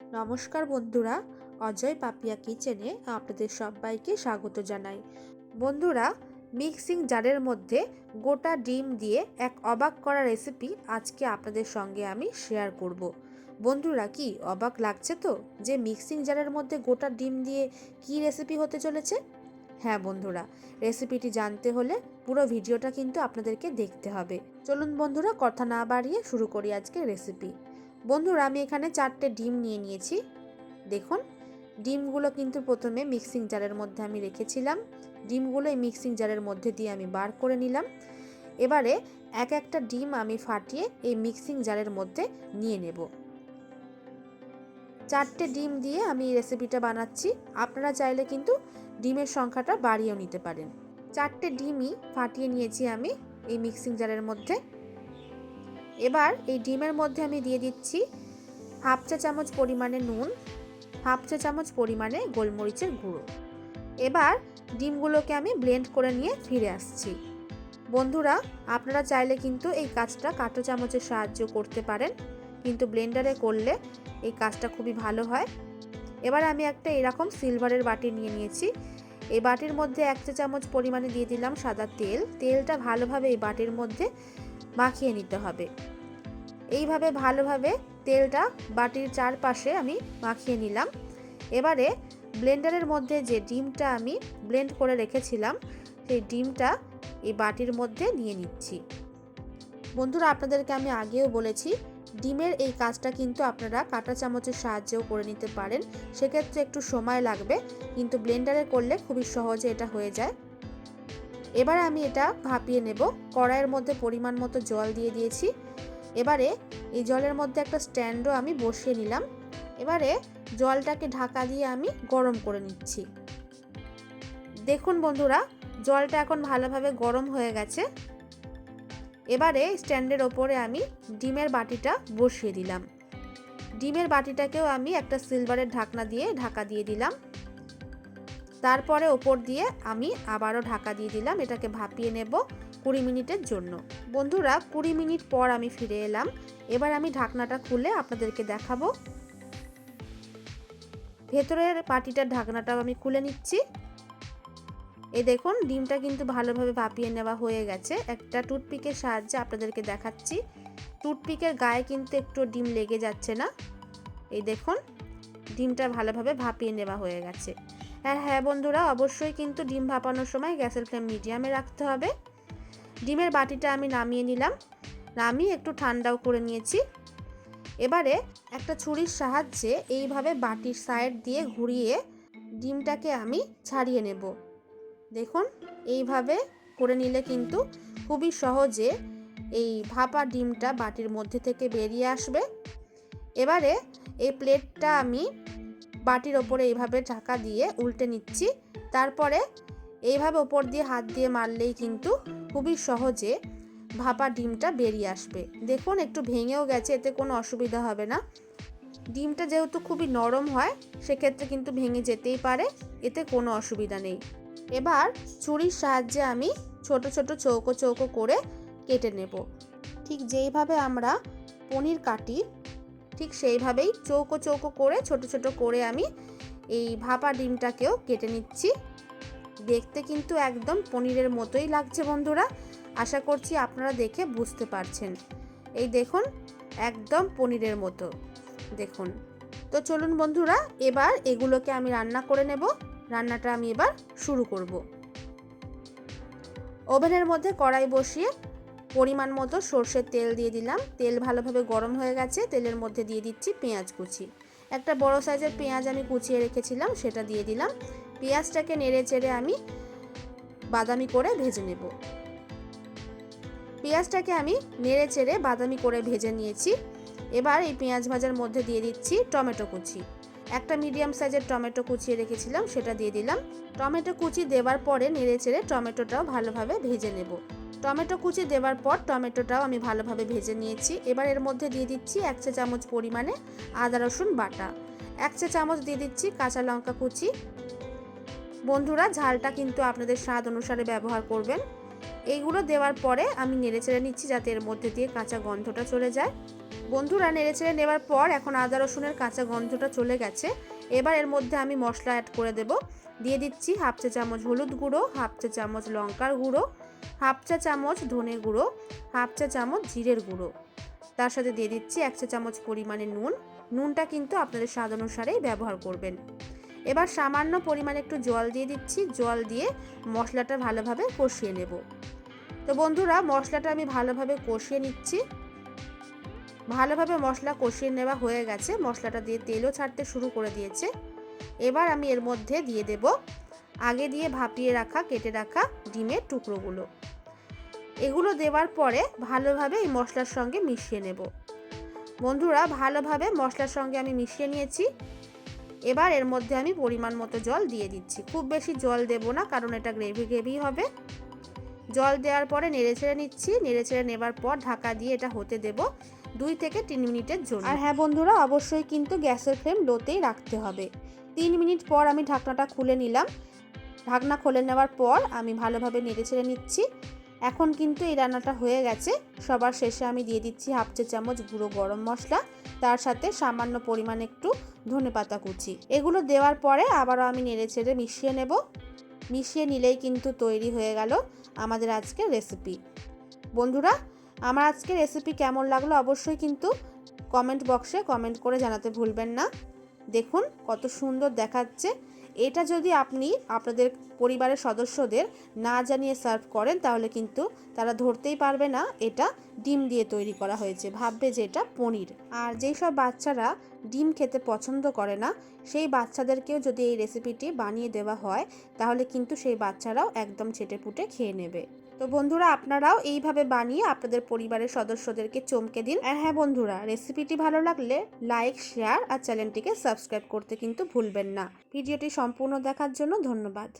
নমস্কার বন্ধুরা, অজয় পাপিয়া কিচেনে আপনাদের সবাইকে স্বাগত জানাই। বন্ধুরা, মিক্সিং জারের মধ্যে গোটা ডিম দিয়ে এক অবাক করা রেসিপি আজকে আপনাদের সঙ্গে আমি শেয়ার করব। বন্ধুরা, কি অবাক লাগছে তো যে মিক্সিং জারের মধ্যে গোটা ডিম দিয়ে কি রেসিপি হতে চলেছে? হ্যাঁ বন্ধুরা রেসিপিটি জানতে হলে পুরো ভিডিওটা কিন্তু আপনাদেরকে দেখতে হবে। চলুন বন্ধুরা, কথা না বাড়িয়ে শুরু করি আজকে রেসিপি বন্ধুরা, আমি এখানে চারটে ডিম নিয়ে নিয়েছি। দেখুন, ডিমগুলো কিন্তু প্রথমে মিক্সিং জারের মধ্যে আমি রেখেছিলাম। ডিমগুলো এই মিক্সিং জারের মধ্যে দিয়ে আমি বার করে নিলাম। এবারে এক একটা ডিম আমি ফাটিয়ে এই মিক্সিং জারের মধ্যে নিয়ে নেব। চারটে ডিম দিয়ে আমি এই রেসিপিটা বানাচ্ছি। আপনারা চাইলে কিন্তু ডিমের সংখ্যাটা বাড়িয়েও নিতে পারেন। চারটে ডিমই ফাটিয়ে নিয়েছি আমি এই মিক্সিং জারের মধ্যে। এবার এই ডিমের মধ্যে আমি দিয়ে দিচ্ছি হাফ চা চামচ পরিমাণে নুন, হাফ চা চামচ পরিমাণে গোলমরিচের গুঁড়ো। এবার ডিমগুলোকে আমি ব্লেন্ড করে নিয়ে ফিরে আসছি। বন্ধুরা, আপনারা চাইলে কিন্তু এই কাজটা কাঁটো চামচের সাহায্য করতে পারেন, কিন্তু ব্লেন্ডারে করলে এই কাজটা খুবই ভালো হয়। এবার আমি একটা এরকম সিলভারের বাটি নিয়ে নিয়েছি। এই বাটির মধ্যে এক চা চামচ পরিমাণে দিয়ে দিলাম সাদা তেল। তেলটা ভালোভাবে এই বাটির মধ্যে মাখিয়ে নিতে হবে। এইভাবে ভালোভাবে তেলটা বাটির চারপাশে আমি মাখিয়ে নিলাম। এবারে ব্লেন্ডারের মধ্যে যে ডিমটা আমি ব্লেন্ড করে রেখেছিলাম, সেই ডিমটা এই বাটির মধ্যে নিয়ে নিচ্ছি। বন্ধুরা, আপনাদেরকে আমি আগেও বলেছি, ডিমের এই কাজটা কিন্তু আপনারা কাঁটা চামচের সাহায্যেও করে নিতে পারেন। সেক্ষেত্রে একটু সময় লাগবে, কিন্তু ব্লেন্ডারে করলে খুবই সহজে এটা হয়ে যায়। এবার আমি এটা ভাপিয়ে নেব। কড়াইয়ের মধ্যে পরিমাণ মতো জল দিয়ে দিয়েছি। এবারে এই জলের মধ্যে একটা স্ট্যান্ডও আমি বসিয়ে নিলাম। এবারে জলটাকে ঢাকা দিয়ে আমি গরম করে নিচ্ছি। দেখুন বন্ধুরা, জলটা এখন ভালোভাবে গরম হয়ে গেছে। এবারে স্ট্যান্ডের ওপরে আমি ডিমের বাটিটা বসিয়ে দিলাম। ডিমের বাটিটাকেও আমি একটা সিলভারের ঢাকনা দিয়ে ঢাকা দিয়ে দিলাম। তারপরে ওপর দিয়ে আমি আবারও ঢাকা দিয়ে দিলাম, এটাকে ভাপিয়ে নেব কুড়ি মিনিটের জন্য। বন্ধুরা, কুড়ি মিনিট পর আমি ফিরে এলাম। এবার আমি ঢাকনাটা খুলে আপনাদেরকে দেখাবো। ভেতরের পাটিটার ঢাকনাটাও আমি খুলে নিচ্ছি। এই দেখুন, ডিমটা কিন্তু ভালোভাবে ভাপিয়ে নেওয়া হয়ে গেছে। একটা টুথপিকের সাহায্যে আপনাদেরকে দেখাচ্ছি। টুথপিকের গায়ে কিন্তু একটু ডিম লেগে যাচ্ছে না। এই দেখুন, ডিমটা ভালোভাবে ভাপিয়ে নেওয়া হয়ে গেছে। আর হ্যাঁ বন্ধুরা, অবশ্যই কিন্তু ডিম ভাপানোর সময় গ্যাসের ফ্লেম মিডিয়ামে রাখতে হবে। ডিমের বাটিটা আমি নামিয়ে নিলাম। নামিয়ে একটু ঠান্ডাও করে নিয়েছি। এবারে একটা ছুরির সাহায্যে এইভাবে বাটির সাইড দিয়ে ঘুরিয়ে ডিমটাকে আমি ছাড়িয়ে নেব। দেখুন, এইভাবে করে নিলে কিন্তু খুবই সহজে এই ভাপা ডিমটা বাটির মধ্যে থেকে বেরিয়ে আসবে। এবারে এই প্লেটটা আমি বাটির ওপরে এইভাবে ঢাকা দিয়ে উল্টে নিচ্ছি। তারপরে এইভাবে ওপর দিয়ে হাত দিয়ে মারলেই কিন্তু খুবই সহজে ভাপা ডিমটা বেরিয়ে আসবে। দেখুন, একটু ভেঙেও গেছে, এতে কোনো অসুবিধা হবে না। ডিমটা যেহেতু খুবই নরম হয়, সেক্ষেত্রে কিন্তু ভেঙে যেতেই পারে, এতে কোনো অসুবিধা নেই। এবার ছুরির সাহায্যে আমি ছোট ছোট চৌকো চৌকো করে কেটে নেব। ঠিক যেইভাবে আমরা পনির কাটি ঠিক সেইভাবেই চৌকো চৌকো করে, ছোট ছোট করে আমি এই ভাপা ডিমটাকেও কেটে নিচ্ছি। দেখতে কিন্তু একদম পনিরের মতোই লাগছে বন্ধুরা। আশা করছি আপনারা দেখে বুঝতে পারছেন। এই দেখুন, একদম পনিরের মতো। দেখুন। তো চলুন বন্ধুরা, এবার এগুলোকে আমি রান্না করে নেব। রান্নাটা আমি এবার শুরু করব। ওভেনের মধ্যে কড়াই বসিয়ে পরিমাণ মতো সর্ষের তেল দিয়ে দিলাম। তেল ভালোভাবে গরম হয়ে গেছে, তেলের মধ্যে দিয়ে দিচ্ছি পেঁয়াজ কুচি। একটা বড় সাইজের পেঁয়াজ আমি কুচিয়ে রেখেছিলাম, সেটা দিয়ে দিলাম। পেঁয়াজটাকে নেড়ে চেড়ে আমি বাদামি করে ভেজে নেব। পেঁয়াজটাকে আমি নেড়ে চেড়ে বাদামি করে ভেজে নিয়েছি। এবার এই পেঁয়াজ ভাজার মধ্যে দিয়ে দিচ্ছি টমেটো কুচি। একটা মিডিয়াম সাইজের টমেটো কুচিয়ে রেখেছিলাম, সেটা দিয়ে দিলাম। টমেটো কুচি দেওয়ার পরে নেড়ে চেড়ে টমেটোটাও ভালোভাবে ভেজে নেব। টমেটো কুচি দেওয়ার পর টমেটোটাও আমি ভালোভাবে ভেজে নিয়েছি। এবার এর মধ্যে দিয়ে দিচ্ছি এক চা চামচ পরিমাণে আদা, রসুন বাটা। এক চা চামচ দিয়ে দিচ্ছি কাঁচা লঙ্কা কুচি। বন্ধুরা, ঝালটা কিন্তু আপনাদের স্বাদ অনুসারে ব্যবহার করবেন। এইগুলো দেওয়ার পরে আমি নেড়ে চেড়ে নিচ্ছি যাতে এর মধ্যে দিয়ে কাঁচা গন্ধটা চলে যায়। বন্ধুরা, নেড়েচেড়ে নেওয়ার পর এখন আদা, রসুনের কাঁচা গন্ধটা চলে গেছে। এবার এর মধ্যে আমি মশলা অ্যাড করে দেব। দিয়ে দিচ্ছি হাফ চা চামচ হলুদ গুঁড়ো, হাফ চা চামচ লঙ্কার গুঁড়ো, হাফ চা চামচ ধনে গুঁড়ো, হাফ চা চামচ জিরের গুঁড়ো। তার সাথে দিয়ে দিচ্ছি এক চা চামচ পরিমাণে নুন। নুনটা কিন্তু আপনাদের স্বাদ অনুসারেই ব্যবহার করবেন। এবার সামান্য পরিমাণে একটু জল দিয়ে দিচ্ছি। জল দিয়ে মশলাটা ভালোভাবে কষিয়ে নেব। তো বন্ধুরা, মশলাটা আমি ভালোভাবে কষিয়ে নিচ্ছি। ভালোভাবে মশলা কষিয়ে নেওয়া হয়ে গেছে। মশলাটা দিয়ে তেলও ছাড়তে শুরু করে দিয়েছে। এবার আমি এর মধ্যে দিয়ে দেব আগে দিয়ে ভাপিয়ে রাখা, কেটে রাখা ডিমের টুকরোগুলো। এগুলো দেওয়ার পরে ভালোভাবে এই মশলার সঙ্গে মিশিয়ে নেব। বন্ধুরা, ভালোভাবে মশলার সঙ্গে আমি মিশিয়ে নিয়েছি। এবার এর মধ্যে আমি পরিমাণ মতো জল দিয়ে দিচ্ছি। খুব বেশি জল দেব না, কারণ এটা গ্রেভি গ্রেভি হবে। জল দেওয়ার পরে নেড়ে ছেড়ে নিচ্ছি। নেড়ে ছেড়ে নেবার পর ঢাকা দিয়ে এটা হতে দেব। দুই থেকে তিন মিনিটের জন্য। আর হ্যাঁ বন্ধুরা, অবশ্যই কিন্তু গ্যাসের ফ্লেম লোতেই রাখতে হবে। তিন মিনিট পর আমি ঢাকনাটা খুলে নিলাম। ঢাকনা খুলে নেওয়ার পর আমি ভালোভাবে নেড়ে ছেড়ে নিচ্ছি। এখন কিন্তু এই রান্নাটা হয়ে গেছে। সবার শেষে আমি দিয়ে দিচ্ছি হাফ চা চামচ গুঁড়ো গরম মশলা, তার সাথে সামান্য পরিমাণ একটু ধনে পাতা কুচি। এগুলো দেওয়ার পরে আবারও আমি নেড়ে ছেড়ে মিশিয়ে নেব। মিশিয়ে নিলেই কিন্তু তৈরি হয়ে গেল আমাদের আজকের রেসিপি। বন্ধুরা আমার আজকে রেসিপি কেমন লাগল অবশ্যই কিন্তু কমেন্ট বক্সে কমেন্ট করে জানাতে ভুলবেন না। দেখুন কত সুন্দর দেখাচ্ছে। এটা যদি আপনি আপনাদের পরিবারের সদস্যদের না জানিয়ে সার্ভ করেন, তাহলে কিন্তু তারা ধরতেই পারবে না এটা ডিম দিয়ে তৈরি করা হয়েছে। ভাববে যে এটা পনির। আর যেই সব বাচ্চারা ডিম খেতে পছন্দ করে না, সেই বাচ্চাদেরকেও যদি এই রেসিপিটি বানিয়ে দেওয়া হয়, তাহলে কিন্তু সেই বাচ্চারাও একদম চেটেপুটে খেয়ে নেবে। তো বন্ধুরা, আপনারাও এইভাবে বানিয়ে আপনাদের পরিবারের সদস্যদেরকে চমকে দিন। আর হ্যাঁ বন্ধুরা, রেসিপিটি ভালো লাগলে লাইক, শেয়ার আর চ্যানেলটিকে সাবস্ক্রাইব করতে কিন্তু ভুলবেন না। ভিডিওটি সম্পূর্ণ দেখার জন্য ধন্যবাদ।